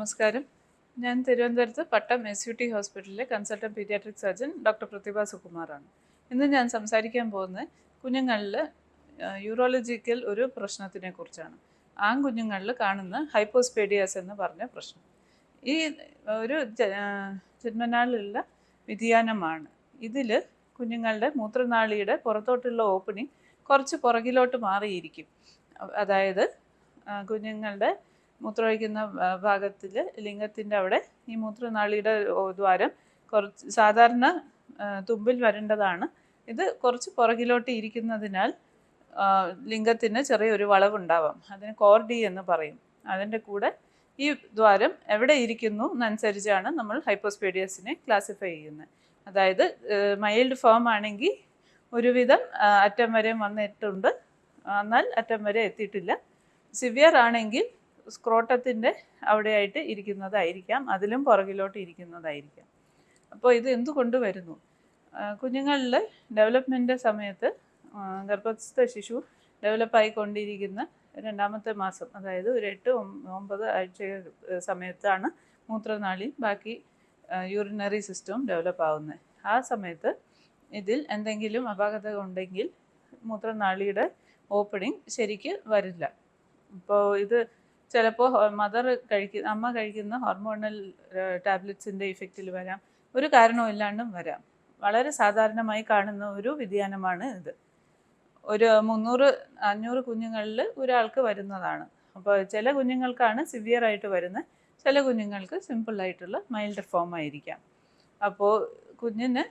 നമസ്കാരം. ഞാൻ തിരുവനന്തപുരത്ത് പട്ടം എസ് യു ടി ഹോസ്പിറ്റലിലെ consultant paediatric surgeon doctor Prathibha സുകുമാറാണ്. ഇന്ന് ഞാൻ സംസാരിക്കാൻ പോകുന്നത് കുഞ്ഞുങ്ങളിൽ യൂറോളജിക്കൽ ഒരു പ്രശ്നത്തിനെ കുറിച്ചാണ് ആൺകുഞ്ഞുങ്ങളിൽ കാണുന്ന ഹൈപ്പോസ്പേഡിയാസ് എന്ന് പറഞ്ഞ പ്രശ്നം. ഈ ഒരു ജന്മനാളിലുള്ള വ്യതിയാനമാണ്. ഇതിൽ കുഞ്ഞുങ്ങളുടെ മൂത്രനാളിയുടെ പുറത്തോട്ടുള്ള ഓപ്പണിംഗ് കുറച്ച് പുറകിലോട്ട് മാറിയിരിക്കും. അതായത് കുഞ്ഞുങ്ങളുടെ മൂത്രമൊഴിക്കുന്ന ഭാഗത്തിൽ ലിംഗത്തിന്റെ അവിടെ ഈ മൂത്രനാളിയുടെ ദ്വാരം കുറച്ച് സാധാരണ തുമ്പിൽ വരേണ്ടതാണ്. ഇത് കുറച്ച് പുറകിലോട്ട് ഇരിക്കുന്നതിനാൽ ലിംഗത്തിന് ചെറിയൊരു വളവുണ്ടാവാം. അതിന് കോർഡി എന്ന് പറയും. അതിന്റെ കൂടെ ഈ ദ്വാരം എവിടെ ഇരിക്കുന്നു എന്നനുസരിച്ചാണ് നമ്മൾ ഹൈപ്പോസ്പീഡിയസിനെ ക്ലാസിഫൈ ചെയ്യുന്നത്. അതായത് മൈൽഡ് ഫോം ആണെങ്കിൽ ഒരുവിധം അറ്റം വരെ വന്നിട്ടുണ്ട്. എന്നാൽ അറ്റം വരെ എത്തിയിട്ടില്ല. സിവിയർ ആണെങ്കിൽ സ്ക്രോട്ടത്തിന്റെ അവിടെയായിട്ട് ഇരിക്കുന്നതായിരിക്കാം. അതിലും പുറകിലോട്ട് ഇരിക്കുന്നതായിരിക്കാം. അപ്പോൾ ഇത് എന്തുകൊണ്ട് വരുന്നു? കുഞ്ഞുങ്ങളിൽ ഡെവലപ്മെന്റ് സമയത്ത് ഗർഭസ്ഥ ശിശു ഡെവലപ്പായിക്കൊണ്ടിരിക്കുന്ന രണ്ടാമത്തെ മാസം അതായത് ഒരു എട്ട് ഒമ്പത് ആഴ്ച സമയത്താണ് മൂത്രനാളി ബാക്കി യൂറിനറി സിസ്റ്റവും ഡെവലപ്പ് ആവുന്നത് ആ സമയത്ത് ഇതിൽ എന്തെങ്കിലും അപാകത ഉണ്ടെങ്കിൽ മൂത്രനാളിയുടെ ഓപ്പണിംഗ് ശരിക്ക് വരില്ല. അപ്പോൾ ഇത് ചിലപ്പോൾ മദർ കഴിക്കുന്ന അമ്മ കഴിക്കുന്ന ഹോർമോണൽ ടാബ്ലറ്റ്സിന്റെ ഇഫക്റ്റിൽ വരാം. ഒരു കാരണവുമില്ലാണ്ടും വരാം. വളരെ സാധാരണമായി കാണുന്ന ഒരു വ്യതിയാനമാണ് ഇത്. ഒരു മുന്നൂറ് അഞ്ഞൂറ് കുഞ്ഞുങ്ങളിൽ ഒരാൾക്ക് വരുന്നതാണ്. അപ്പോൾ ചില കുഞ്ഞുങ്ങൾക്കാണ് സിവിയർ ആയിട്ട് വരുന്നത്. ചില കുഞ്ഞുങ്ങൾക്ക് സിമ്പിളായിട്ടുള്ള മൈൽഡ് ഫോം ആയിരിക്കാം. അപ്പോൾ കുഞ്ഞിന്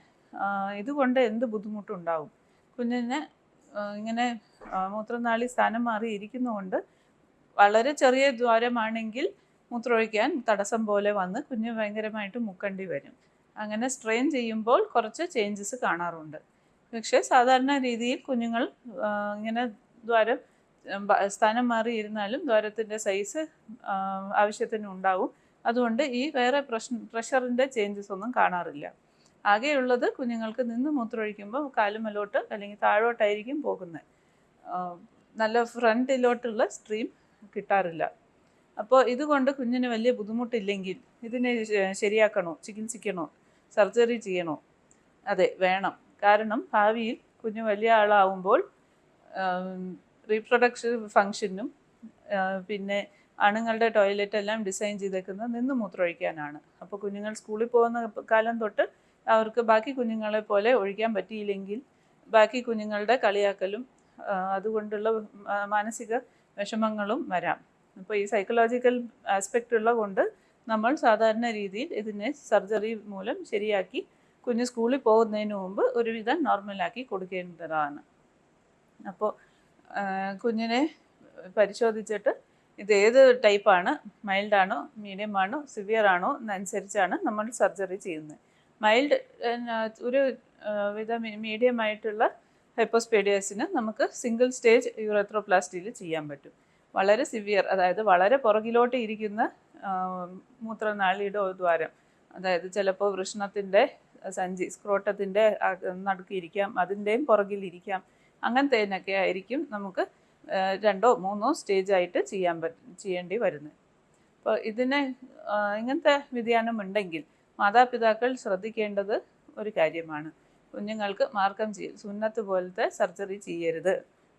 ഇതുകൊണ്ട് എന്ത് ബുദ്ധിമുട്ടുണ്ടാവും? കുഞ്ഞിന് ഇങ്ങനെ മൂത്രനാളി സ്ഥാനം മാറി ഇരിക്കുന്നതുകൊണ്ട് വളരെ ചെറിയ ദ്വാരമാണെങ്കിൽ മൂത്രമൊഴിക്കാൻ തടസ്സം പോലെ വന്ന് കുഞ്ഞ് ഭയങ്കരമായിട്ട് മുക്കേണ്ടി വരും. അങ്ങനെ സ്ട്രെയിൻ ചെയ്യുമ്പോൾ കുറച്ച് ചേഞ്ചസ് കാണാറുണ്ട്. പക്ഷേ സാധാരണ രീതിയിൽ കുഞ്ഞുങ്ങൾ ഇങ്ങനെ ദ്വാരം സ്ഥാനം മാറിയിരുന്നാലും ദ്വാരത്തിന്റെ സൈസ് ആവശ്യത്തിന് ഉണ്ടാവും. അതുകൊണ്ട് ഈ വേറെ പ്രശ്ന പ്രഷറിന്റെ ചേഞ്ചസ് ഒന്നും കാണാറില്ല. ആകെയുള്ളത് കുഞ്ഞുങ്ങൾക്ക് നിന്ന് മൂത്രമൊഴിക്കുമ്പോൾ കാലുമലോട്ട് അല്ലെങ്കിൽ താഴോട്ടായിരിക്കും പോകുന്നത്. നല്ല ഫ്രണ്ടിലോട്ടുള്ള സ്ട്രീം കിട്ടാറില്ല. അപ്പോൾ ഇതുകൊണ്ട് കുഞ്ഞിന് വലിയ ബുദ്ധിമുട്ടില്ലെങ്കിൽ ഇതിനെ ശരിയാക്കണോ? ചികിത്സിക്കണോ? സർജറി ചെയ്യണോ? അതെ വേണം. കാരണം ഭാവിയിൽ കുഞ്ഞ് വലിയ ആളാവുമ്പോൾ റീപ്രൊഡക്ഷൻ ഫങ്ഷനും പിന്നെ ആണുങ്ങളുടെ ടോയ്ലറ്റ് എല്ലാം ഡിസൈൻ ചെയ്തേക്കുന്നത് നിന്ന് മൂത്രമൊഴിക്കാനാണ്. അപ്പോൾ കുഞ്ഞുങ്ങൾ സ്കൂളിൽ പോകുന്ന കാലം തൊട്ട് അവർക്ക് ബാക്കി കുഞ്ഞുങ്ങളെ പോലെ ഒഴിക്കാൻ പറ്റിയില്ലെങ്കിൽ ബാക്കി കുഞ്ഞുങ്ങളുടെ കളിയാക്കലും അതുകൊണ്ടുള്ള മാനസിക വിഷമങ്ങളും വരാം. അപ്പോൾ ഈ സൈക്കോളജിക്കൽ ആസ്പെക്റ്റ് ഉള്ള കൊണ്ട് നമ്മൾ സാധാരണ രീതിയിൽ ഇതിനെ സർജറി മൂലം ശരിയാക്കി കുഞ്ഞ് സ്കൂളിൽ പോകുന്നതിന് മുമ്പ് ഒരുവിധം നോർമലാക്കി കൊടുക്കേണ്ടതാണ്. അപ്പോൾ കുഞ്ഞിനെ പരിശോധിച്ചിട്ട് ഇത് ഏത് ടൈപ്പാണ് മൈൽഡ് ആണോ? മീഡിയം ആണോ? സിവിയർ ആണോ? എന്നനുസരിച്ചാണ് നമ്മൾ സർജറി ചെയ്യുന്നത്. മൈൽഡ് ഒരു വിധ മീഡിയം ആയിട്ടുള്ള ഹൈപ്പോസ്പേഡിയസിന് നമുക്ക് സിംഗിൾ സ്റ്റേജ് യൂറത്രോപ്ലാസ്റ്റിയിൽ ചെയ്യാൻ പറ്റും. വളരെ സിവിയർ അതായത് വളരെ പുറകിലോട്ട് ഇരിക്കുന്ന മൂത്രനാളിയുടെ ദ്വാരം. അതായത് ചിലപ്പോൾ വൃഷ്ണത്തിന്റെ സഞ്ചി സ്ക്രോട്ടത്തിന്റെ നടുക്കിയിരിക്കാം അതിന്റെയും പുറകിലിരിക്കാം അങ്ങനത്തേനൊക്കെ ആയിരിക്കും നമുക്ക് രണ്ടോ മൂന്നോ സ്റ്റേജായിട്ട് ചെയ്യാൻ പറ്റും ചെയ്യേണ്ടി വരുന്നത്. അപ്പോൾ ഇതിന് ഇങ്ങനത്തെ വ്യതിയാനം ഉണ്ടെങ്കിൽ മാതാപിതാക്കൾ ശ്രദ്ധിക്കേണ്ടത് ഒരു കാര്യമാണ്. കുഞ്ഞുങ്ങൾക്ക് മാർക്കം ചെയ്യും സുന്നത്ത് പോലത്തെ സർജറി ചെയ്യരുത്.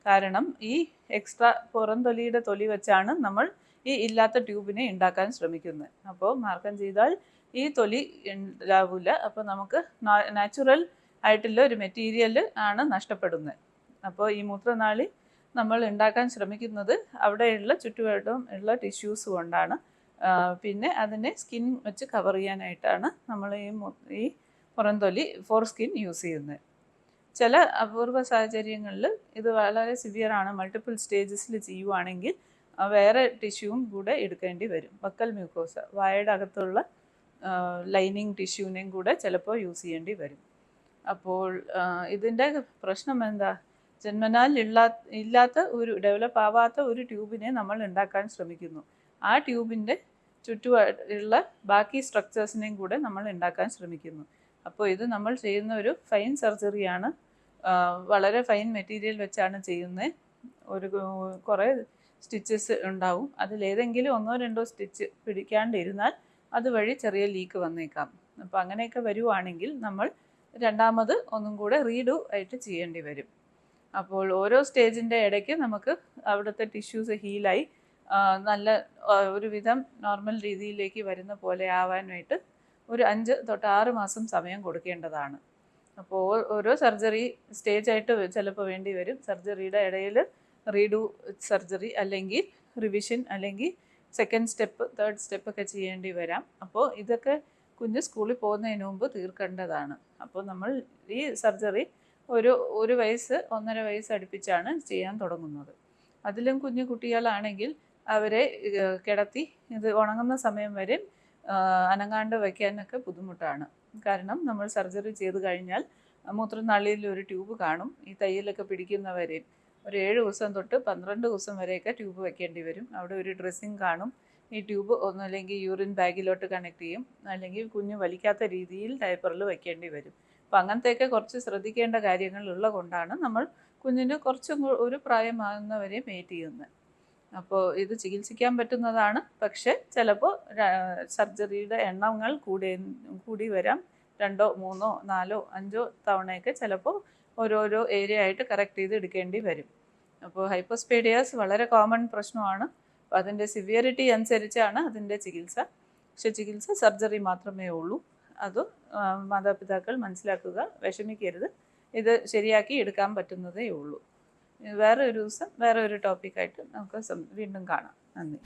കാരണം ഈ എക്സ്ട്രാ പുറംതൊലിയുടെ തൊലി വെച്ചാണ് നമ്മൾ ഈ ഇല്ലാത്ത ട്യൂബിനെ ഉണ്ടാക്കാൻ ശ്രമിക്കുന്നത്. അപ്പോൾ മാർക്കം ചെയ്താൽ ഈ തൊലി ഉണ്ടാവില്ല അപ്പോൾ നമുക്ക് നാച്ചുറൽ ആയിട്ടുള്ള ഒരു മെറ്റീരിയൽ ആണ് നഷ്ടപ്പെടുന്നത്. അപ്പോൾ ഈ മൂത്രനാളി നമ്മൾ ഉണ്ടാക്കാൻ ശ്രമിക്കുന്നത് അവിടെയുള്ള ചുറ്റുപാടും ഉള്ള ടിഷ്യൂസ് കൊണ്ടാണ്. പിന്നെ അതിനെ സ്കിൻ വെച്ച് കവർ ചെയ്യാനായിട്ടാണ് നമ്മൾ ഈ ഈ പുറംതൊലി ഫോർ സ്കിൻ യൂസ് ചെയ്യുന്നത്. ചില അപൂർവ സാഹചര്യങ്ങളിൽ ഇത് വളരെ സിവിയർ ആണ് മൾട്ടിപ്പിൾ സ്റ്റേജസിൽ ചെയ്യുവാണെങ്കിൽ വേറെ ടിഷ്യൂവും കൂടെ എടുക്കേണ്ടി വരും. ബക്കൽ മ്യൂക്കോസ വായയുടെ അകത്തുള്ള ലൈനിങ് ടിഷ്യൂവിനെയും കൂടെ ചിലപ്പോൾ യൂസ് ചെയ്യേണ്ടി വരും. അപ്പോൾ ഇതിന്റെ പ്രശ്നം എന്താ? ജന്മനാൽ ഇല്ലാ ഇല്ലാത്ത ഒരു ഡെവലപ്പ് ആവാത്ത ഒരു ട്യൂബിനെ നമ്മൾ ഉണ്ടാക്കാൻ ശ്രമിക്കുന്നു. ആ ട്യൂബിന്റെ ചുറ്റുമായിട്ടുള്ള ബാക്കി സ്ട്രക്ചേഴ്സിനെയും കൂടെ നമ്മൾ ഉണ്ടാക്കാൻ ശ്രമിക്കുന്നു. അപ്പോൾ ഇത് നമ്മൾ ചെയ്യുന്ന ഒരു ഫൈൻ സർജറിയാണ് വളരെ ഫൈൻ മെറ്റീരിയൽ വെച്ചാണ് ചെയ്യുന്നത് ഒരു കുറേ സ്റ്റിച്ചസ് ഉണ്ടാവും. അതിലേതെങ്കിലും ഒന്നോ രണ്ടോ സ്റ്റിച്ച് പിടിക്കാണ്ടിരുന്നാൽ അതുവഴി ചെറിയ ലീക്ക് വന്നേക്കാം. അപ്പോൾ അങ്ങനെയൊക്കെ വരുവാണെങ്കിൽ നമ്മൾ രണ്ടാമത് ഒന്നും കൂടെ റീഡു ആയിട്ട് ചെയ്യേണ്ടി വരും. അപ്പോൾ ഓരോ സ്റ്റേജിന്റെ ഇടയ്ക്ക് നമുക്ക് അവിടുത്തെ ടിഷ്യൂസ് ഹീലായി നല്ല ഒരുവിധം നോർമൽ രീതിയിലേക്ക് വരുന്ന പോലെ ആവാനായിട്ട് ഒരു അഞ്ച് തൊട്ട് ആറ് മാസം സമയം കൊടുക്കേണ്ടതാണ്. അപ്പോൾ ഓരോ സർജറി സ്റ്റേജ് ആയിട്ട് ചിലപ്പോൾ വേണ്ടി വരും. സർജറിയുടെ ഇടയിൽ റീഡു സർജറി അല്ലെങ്കിൽ റിവിഷൻ അല്ലെങ്കിൽ സെക്കൻഡ് സ്റ്റെപ്പ് തേർഡ് സ്റ്റെപ്പ് ഒക്കെ ചെയ്യേണ്ടി വരാം. അപ്പോൾ ഇതൊക്കെ കുഞ്ഞ് സ്കൂളിൽ പോകുന്നതിന് മുമ്പ് തീർക്കേണ്ടതാണ്. അപ്പോൾ നമ്മൾ ഈ സർജറി ഒരു ഒരു വയസ്സ് ഒന്നര വയസ്സ് അടുപ്പിച്ചാണ് ചെയ്യാൻ തുടങ്ങുന്നത്. അതിലും കുഞ്ഞു കുട്ടികളാണെങ്കിൽ അവരെ കിടത്തി ഇത് ഉണങ്ങുന്ന സമയം വരെ അനങ്ങാണ്ട് വയ്ക്കാനൊക്കെ ബുദ്ധിമുട്ടാണ്. കാരണം നമ്മൾ സർജറി ചെയ്ത് കഴിഞ്ഞാൽ മൂത്രനാളിയിൽ ഒരു ട്യൂബ് കാണും. ഈ തയ്യലൊക്കെ പിടിക്കുന്നവരെ ഒരു ഏഴ് ദിവസം തൊട്ട് പന്ത്രണ്ട് ദിവസം വരെയൊക്കെ ട്യൂബ് വെക്കേണ്ടി വരും. അവിടെ ഒരു ഡ്രസ്സിങ് കാണും. ഈ ട്യൂബ് ഒന്നല്ലെങ്കിൽ യൂറിൻ ബാഗിലോട്ട് കണക്ട് ചെയ്യും. അല്ലെങ്കിൽ കുഞ്ഞ് വലിക്കാത്ത രീതിയിൽ ഡയപ്പറിൽ വെക്കേണ്ടി വരും. അപ്പം അങ്ങനത്തെയൊക്കെ കുറച്ച് ശ്രദ്ധിക്കേണ്ട കാര്യങ്ങളുള്ള കൊണ്ടാണ് നമ്മൾ കുഞ്ഞിന് കുറച്ചും ഒരു പ്രായമാകുന്നവരെ വെയിറ്റ് ചെയ്യുന്നത്. അപ്പോൾ ഇത് ചികിത്സിക്കാൻ പറ്റുന്നതാണ്. പക്ഷേ ചിലപ്പോൾ സർജറിയുടെ എണ്ണങ്ങൾ കൂടി കൂടി വരാം. രണ്ടോ മൂന്നോ നാലോ അഞ്ചോ തവണയൊക്കെ ചിലപ്പോൾ ഓരോരോ ഏരിയ ആയിട്ട് കറക്റ്റ് ചെയ്ത് എടുക്കേണ്ടി വരും. അപ്പോൾ ഹൈപ്പോസ്പേഡിയാസ് വളരെ കോമൺ പ്രശ്നമാണ്. അപ്പോൾ അതിന്റെ സിവിയറിറ്റി അനുസരിച്ചാണ് അതിന്റെ ചികിത്സ. പക്ഷെ ചികിത്സ സർജറി മാത്രമേ ഉള്ളൂ. അത് മാതാപിതാക്കൾ മനസ്സിലാക്കുക വിഷമിക്കരുത്. ഇത് ശരിയാക്കി എടുക്കാൻ പറ്റുന്നതേ ഉള്ളൂ. വേറെ ഒരു ദിവസം വേറെ ഒരു ടോപ്പിക്കായിട്ട് നമുക്ക് വീണ്ടും കാണാം. നന്ദി.